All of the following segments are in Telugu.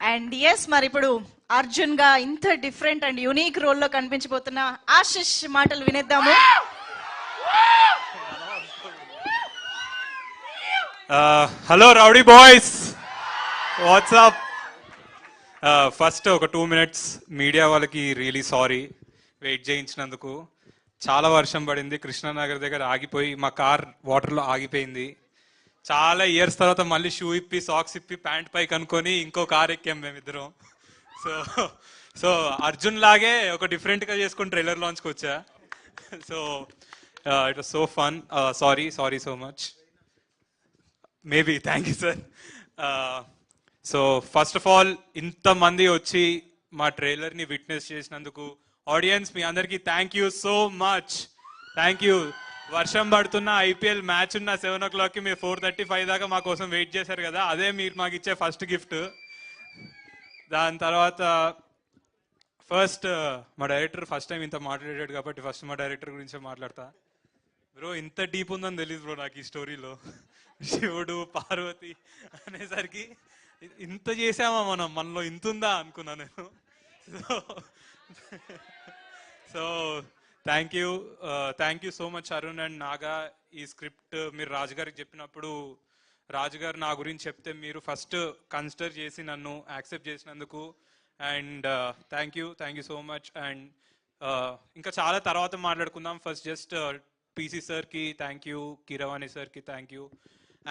అండ్ ఎస్ మరి ఇప్పుడు అర్జున్గా ఇంత డిఫరెంట్ అండ్ యూనిక్ రోల్లో కనిపించబోతున్న ఆశిష్ మాటలు వినేద్దాము. Hello rowdy boys what's up first ఒక టూ మినిట్స్ మీడియా వాళ్ళకి రియలీ సారీ వెయిట్ చేయించినందుకు. చాలా వర్షం పడింది. కృష్ణానగర్ దగ్గర ఆగిపోయి మా కార్ వాటర్లో ఆగిపోయింది. చాలా ఇయర్స్ తర్వాత మళ్ళీ షూ ఇప్పి సాక్స్ ఇప్పి ప్యాంట్ పై కనుక్కొని ఇంకో కార్ ఎక్కాం మేమిద్దరం. సో సో అర్జున్ లాగే ఒక డిఫరెంట్గా చేసుకుని ట్రైలర్ లాంచ్కి వచ్చా. So it was so fun sorry sorry so much maybe thank you sir so first of all ఇంతమంది వచ్చి మా ట్రైలర్ని విట్నెస్ చేసినందుకు ఆడియన్స్ మీ అందరికీ thank you so much thank you వర్షం పడుతున్న ఐపీఎల్ మ్యాచ్ ఉన్న సెవెన్ ఓ క్లాక్కి మీరు ఫోర్ థర్టీ ఫైవ్ దాకా మా కోసం వెయిట్ చేశారు కదా అదే మీరు మాకు ఇచ్చే ఫస్ట్ గిఫ్ట్. దాని తర్వాత ఫస్ట్ మా డైరెక్టర్ ఫస్ట్ టైం ఇంత మాట్లాడాడు కాబట్టి ఫస్ట్ మా డైరెక్టర్ గురించి మాట్లాడతా. బ్రో ఇంత డీప్ ఉందని తెలియదు బ్రో నాకు ఈ స్టోరీలో. శివుడు పార్వతి అనేసరికి ఇంత చేసామా మనం? మనలో ఇంత ఉందా అనుకున్నా నేను. So so thank you thank you so much Arun and Naga ఈ స్క్రిప్ట్ మీరు రాజు గారికి చెప్పినప్పుడు రాజు గారు నా గురించి చెప్తే మీరు ఫస్ట్ కన్సిడర్ చేసి నన్ను యాక్సెప్ట్ చేసినందుకు. And thank you thank you so much and ఇంకా చాలా తర్వాత మాట్లాడుకుందాం. ఫస్ట్ జస్ట్ పీసీ సార్కి థ్యాంక్ యూ కీరవాణి సార్కి థ్యాంక్ యూ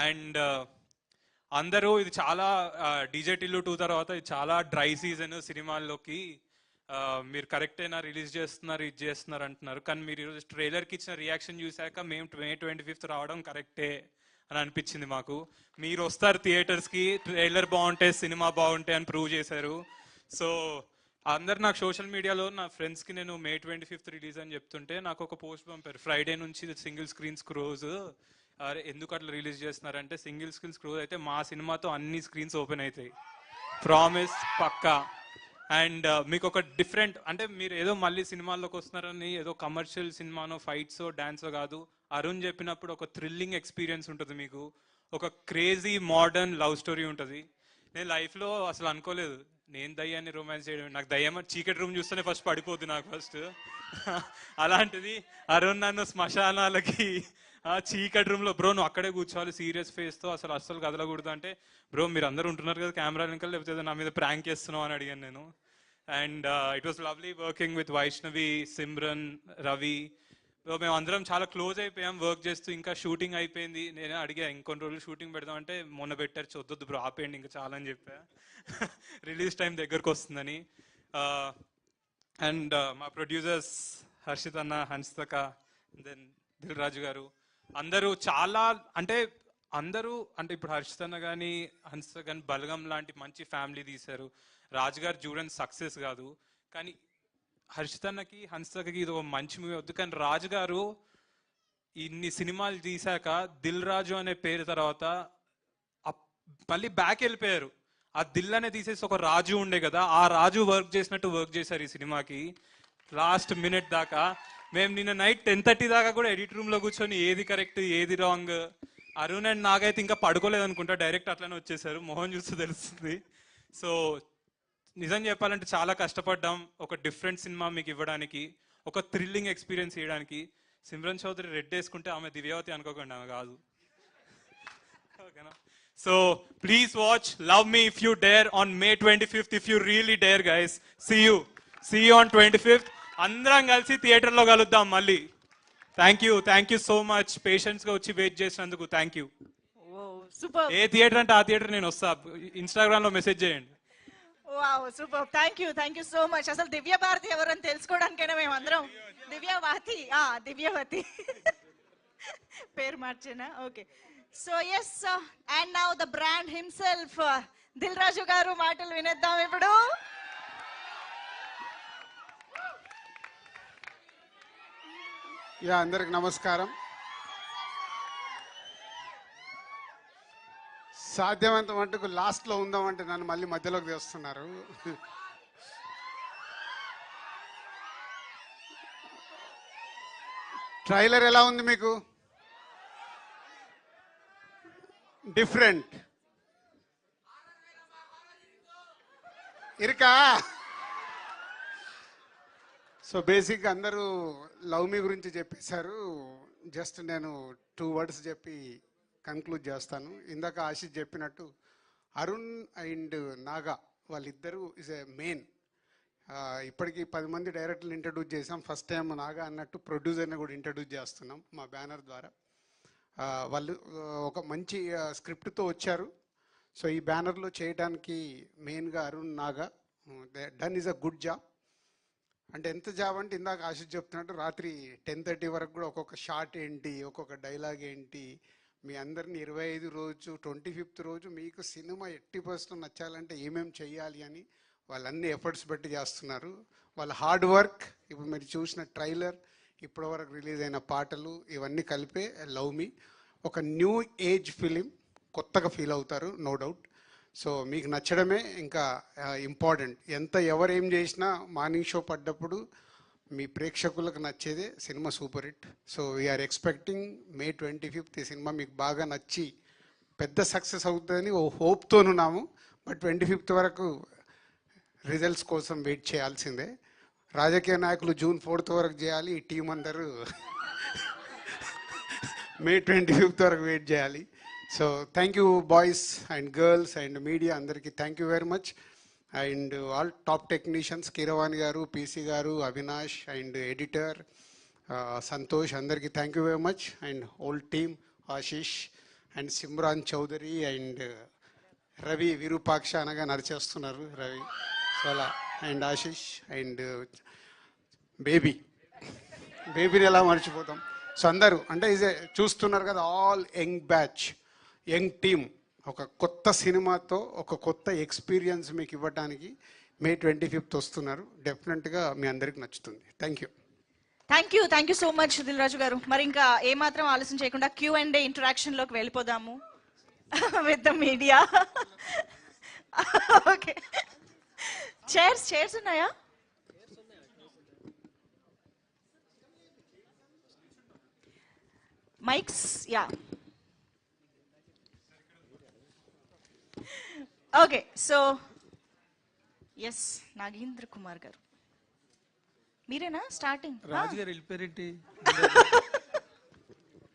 అండ్ అందరూ ఇది చాలా డీజే టిల్లు టూ తర్వాత ఇది చాలా డ్రై సీజన్ సినిమాల్లోకి మీరు మీరు అయినా రిలీజ్ చేస్తున్నారు ఇది చేస్తున్నారు అంటున్నారు. కానీ మీరు ఈరోజు ట్రైలర్కి ఇచ్చిన రియాక్షన్ చూశాక మేము మే ట్వంటీ ఫిఫ్త్ రావడం కరెక్టే అని అనిపించింది మాకు. మీరు వస్తారు థియేటర్స్కి ట్రైలర్ బాగుంటే సినిమా బాగుంటే అని ప్రూవ్ చేశారు. సో అందరు నాకు సోషల్ మీడియాలో నా ఫ్రెండ్స్కి నేను మే ట్వంటీ ఫిఫ్త్ రిలీజ్ అని చెప్తుంటే నాకు ఒక పోస్ట్ పంపారు. ఫ్రైడే నుంచి సింగిల్ స్క్రీన్ క్రోజ్ అరే ఎందుకు అట్లా రిలీజ్ చేస్తున్నారంటే సింగిల్ స్క్రీన్ క్రోజ్ అయితే మా సినిమాతో అన్ని స్క్రీన్స్ ఓపెన్ అవుతాయి. ప్రామిస్ పక్కా. అండ్ మీకు ఒక డిఫరెంట్ అంటే మీరు ఏదో మళ్ళీ సినిమాల్లోకి వస్తున్నారని ఏదో కమర్షియల్ సినిమానో ఫైట్స్ డాన్సో కాదు అరుణ్ చెప్పినప్పుడు ఒక థ్రిల్లింగ్ ఎక్స్పీరియన్స్ ఉంటుంది మీకు. ఒక క్రేజీ మోడర్న్ లవ్ స్టోరీ ఉంటుంది. నేను లైఫ్లో అసలు అనుకోలేదు. నేను దయ్యాన్ని రొమాన్స్ చేయడం నాకు దయ్యం చీకటి రూమ్ చూస్తేనే ఫస్ట్ పడిపోద్ది నాకు ఫస్ట్ అలాంటిది అరుణ్ నన్ను శ్మశానాలకి ఆ చీకటి రూమ్లో బ్రో నువ్వు అక్కడే కూర్చోవాలి సీరియస్ ఫేస్తో అసలు అస్సలు కదలకూడదు. అంటే బ్రో మీరు అందరూ ఉంటున్నారు కదా కెమెరా వెనకాల లేకపోతే నా మీద ప్రాంక్ చేస్తున్నావు అని అడిగాను నేను. And it was lovely working with Vaishnavi Simran Ravi bro మేము అందరం చాలా క్లోజ్ అయిపోయాం వర్క్ చేస్తూ ఇంకా షూటింగ్ అయిపోయింది. నేను అడిగా ఇంకొన్ని రోజులు షూటింగ్ పెడదాం అంటే మొన్న పెట్టారు చూద్దొద్దు బ్రో ఆపేయండి ఇంకా చాలా అని చెప్పా. రిలీజ్ టైం దగ్గరకు వస్తుందని. అండ్ మా ప్రొడ్యూసర్స్ హర్షిత్ అన్న హన్స్తక దెన్ దిల్ రాజు గారు. అందరూ చాలా అంటే అందరూ అంటే ఇప్పుడు హర్షిత్ కానీ హన్స కానీ బలగం లాంటి మంచి ఫ్యామిలీ తీశారు. రాజు గారు చూడని సక్సెస్ కాదు. కానీ హర్షిత్ హన్సకి ఇది ఒక మంచి మూవీ వద్దు కానీ రాజు గారు ఇన్ని సినిమాలు తీశాక దిల్ రాజు అనే పేరు తర్వాత మళ్ళీ బ్యాక్ వెళ్ళిపోయారు. ఆ దిల్ అనే తీసేసి ఒక రాజు ఉండే కదా ఆ రాజు వర్క్ చేసినట్టు వర్క్ చేశారు ఈ సినిమాకి. లాస్ట్ మినిట్ దాకా మేము నిన్న నైట్ టెన్ థర్టీ దాకా కూడా ఎడిట్ రూమ్లో కూర్చొని ఏది కరెక్ట్ ఏది రాంగ్ అరుణ్ అండ్ నాగైతే ఇంకా పడుకోలేదు అనుకుంటా డైరెక్ట్ అట్లనే వచ్చేసారు. మొహం చూస్తే తెలుస్తుంది. సో నిజం చెప్పాలంటే చాలా కష్టపడ్డాం. ఒక డిఫరెంట్ సినిమా మీకు ఇవ్వడానికి ఒక థ్రిల్లింగ్ ఎక్స్పీరియన్స్ ఇవ్వడానికి. సిమ్రన్ చౌదరి రెడ్ వేసుకుంటే ఆమె దివ్యావతి అనుకోకండి ఆమె కాదు. ఓకేనా? So please watch love me if you dare on May twenty fifth if you really dare guys. See you see you on twenty fifth అందరం కలిసి థియేటర్లో కలుద్దాం మళ్ళీ. Thank you thank you so much పేషెంట్స్గా వచ్చి వెయిట్ చేసినందుకు థ్యాంక్ యూ సూపర్. ఏ థియేటర్ అంటే ఆ థియేటర్ నేను వస్తా. ఇన్స్టాగ్రామ్లో మెసేజ్ చేయండి. Wow super. Thank you thank you so much అసలు దివ్య భారతి ఎవరని తెలుసుకోవడానికైనా మేము అందరం. దివ్యవతి ఆ దివ్యవతి పేరు మార్చేనా? Okay so yes and now the brand himself Dil Raju garu మాటలు వినేద్దాం ఇప్పుడు. యా అందరికి నమస్కారం. సాధ్యమంత మటుకు లాస్ట్లో ఉందామంటే నన్ను మళ్ళీ మధ్యలోకి తెస్తున్నారు. ట్రైలర్ ఎలా ఉంది మీకు? డిఫరెంట్. ఇరుకా? సో బేసిక్గా అందరూ లవ్ మీ గురించి చెప్పేశారు. జస్ట్ నేను టూ వర్డ్స్ చెప్పి కంక్లూడ్ చేస్తాను. ఇందాక ఆశిష్ చెప్పినట్టు అరుణ్ అండ్ నాగా వాళ్ళిద్దరూ ఇస్ ఏ మెయిన్ ఇప్పటికి పది మంది డైరెక్టర్లు ఇంట్రడ్యూస్ చేసాం ఫస్ట్ టైం నాగా అన్నట్టు ప్రొడ్యూసర్ని కూడా ఇంట్రడ్యూస్ చేస్తున్నాం మా బ్యానర్ ద్వారా. వాళ్ళు ఒక మంచి స్క్రిప్ట్తో వచ్చారు. సో ఈ బ్యానర్లో చేయడానికి మెయిన్గా Arun Naga done is a good job అంటే ఎంత జాబ్ అంటే ఇందాక ఆశిష్ చెప్తున్నట్టు రాత్రి టెన్ థర్టీ వరకు కూడా ఒక్కొక్క షార్ట్ ఏంటి ఒక్కొక్క డైలాగ్ ఏంటి మీ అందరిని ఇరవై ఐదు రోజు ట్వంటీ ఫిఫ్త్ రోజు మీకు సినిమా ఎట్టి పర్సెంట్ నచ్చాలంటే ఏమేమి చేయాలి అని వాళ్ళన్ని ఎఫర్ట్స్ పెట్టి చేస్తున్నారు. వాళ్ళ హార్డ్ వర్క్ ఇప్పుడు మీరు చూసిన ట్రైలర్ ఇప్పటి వరకు రిలీజ్ అయిన పాటలు ఇవన్నీ కలిపే లవ్ మీ. ఒక న్యూ ఏజ్ ఫిలిం కొత్తగా ఫీల్ అవుతారు నో డౌట్. సో మీకు నచ్చడమే ఇంకా ఇంపార్టెంట్ ఎంత ఎవరు చేసినా మార్నింగ్ షో పడ్డప్పుడు మీ ప్రేక్షకులకు నచ్చేదే cinema super hit. So we're expecting May twenty fifth ఈ సినిమా మీకు బాగా నచ్చి పెద్ద సక్సెస్ అవుతుందని ఓ హోప్తోనున్నాము బట్ ట్వంటీ ఫిఫ్త్ వరకు రిజల్ట్స్ కోసం వెయిట్ చేయాల్సిందే. రాజకీయ నాయకులు జూన్ ఫోర్త్ వరకు చేయాలి ఈ టీం అందరూ మే ట్వంటీ ఫిఫ్త్ వరకు వెయిట్ చేయాలి. So thank you boys and girls and media అందరికీ thank you very much and all top technicians Keeravani garu PC garu Avinash and editor Santosh అందరికీ thank you very much and old team Ashish and Simran Chaudhary and Ravi Virupaksha అనగా నడిచేస్తున్నారు రవి సోలా అండ్ ఆశీష్ అండ్ బేబీ బేబీని ఎలా మర్చిపోతాం? సో అందరూ అంటే ఇదే చూస్తున్నారు కదా all young batch young team ఒక కొత్త సినిమాతో ఒక కొత్త ఎక్స్పీరియన్స్ మీకు ఇవ్వడానికి మే ట్వంటీ ఫిఫ్త్ వస్తున్నారు. డెఫినెట్గా మీ అందరికి నచ్చుతుంది. Thank you thank you thank you so much Dil Raju garu. మరి ఇంకా ఏమాత్రం ఆలస్యం చేయకుండా క్యూ అండ్ డే ఇంటరాక్షన్లోకి వెళ్ళిపోదాము. With the media okay chairs chairs ఉన్నాయా? Mikes yeah okay so yes Nagendra Kumar garu మీరేనా స్టార్టింగ్ రాజుగారు వెళ్ళిపోయారేంటి?